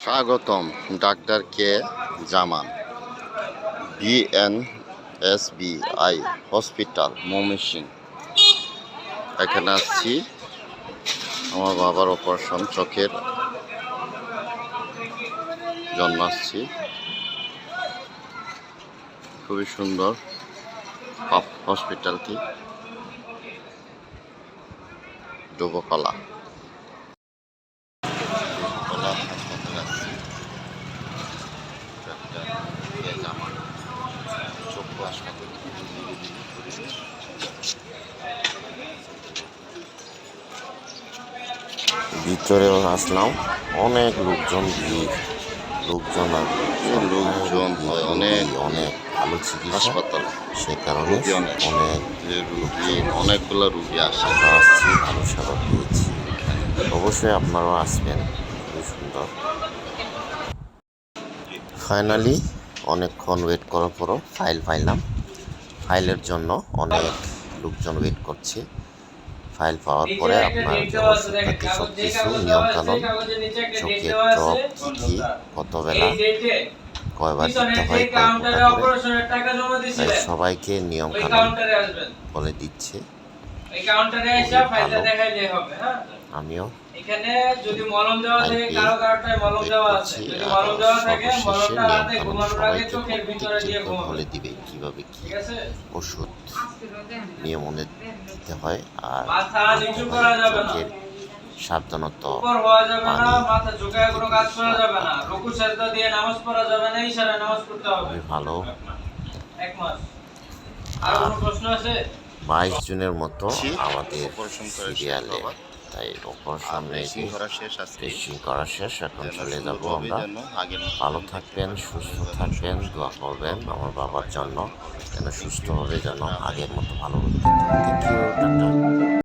স্বাগতম, doctor K Zaman BNSBI hospital Mymensingh এখানে আসছি, আমার বাবার অপারেশন, চোখের জন্য আসছি। খুবই সুন্দর হসপিটালটি। ডুবকলা চক্ষু হাসপাতাল ভিতরে আসলাম। অনেক লোকজন ভিড়। লোকজন আর লোকজন হয় অনেক। অনেক ভালো চিকিৎসা হাসপাতাল। সে কারণে অনেক। রুগী অনেকগুলো রুগী আসে। আসছি ভালো সেবা পেয়েছি। অবশ্যই আপনারাও আসবেন। খুবই সুন্দর। ফাইনালি অনেকক্ষণ ওয়েট করার পরও ফাইল পাইলাম। ফাইলের জন্য অনেক লোকজন ওয়েট করছে। ফাইল পাওয়ার পরে আপনার ওষুধপাতি সব কিছু নিয়মকানুন চোখের ড্রপ কী কী কত বেলা কয়বার দিতে হয় কয় সবাইকে নিয়মকানুন বলে দিচ্ছে। এই কাউন্টারে এসে ফাইলটা দেখাইলে হবে হ্যাঁ? আমিও। এখানে যদি মলম দেওয়া থাকে কারও কারোটায় মলম দেওয়া আছে। যদি মলম দেওয়া থাকে মলমটা রাতে ঘুমানোর আগে চোখের ভিতরে দিয়ে ঘুমাবে। বলে দিবে কীভাবে কি ওষুধ নিয়ম দিতে হয় আর মাথা নিচু করা যাবে না। সাবধানতা উপর হওয়া যাবে না মাথা ঝুঁকায় কোনো কাজ করা যাবে না। রুকু সেজদা দিয়ে নামাজ পড়া যাবে না নামাজ পড়তে হবে। ভালো। এক মাস। আর কোনো প্রশ্ন আছে? বাইশ জনের মতো আমাদের সিরিয়ালে। তাই অপারেশন আর ড্রেসিং করা শেষ এখন চলে যাব আমরা। ভালো থাকবেন সুস্থ থাকবেন দোয়া করবেন আমার বাবার জন্য। যেন সুস্থ হবে যেন আগের মতো ভালো থ্যাংক ইউ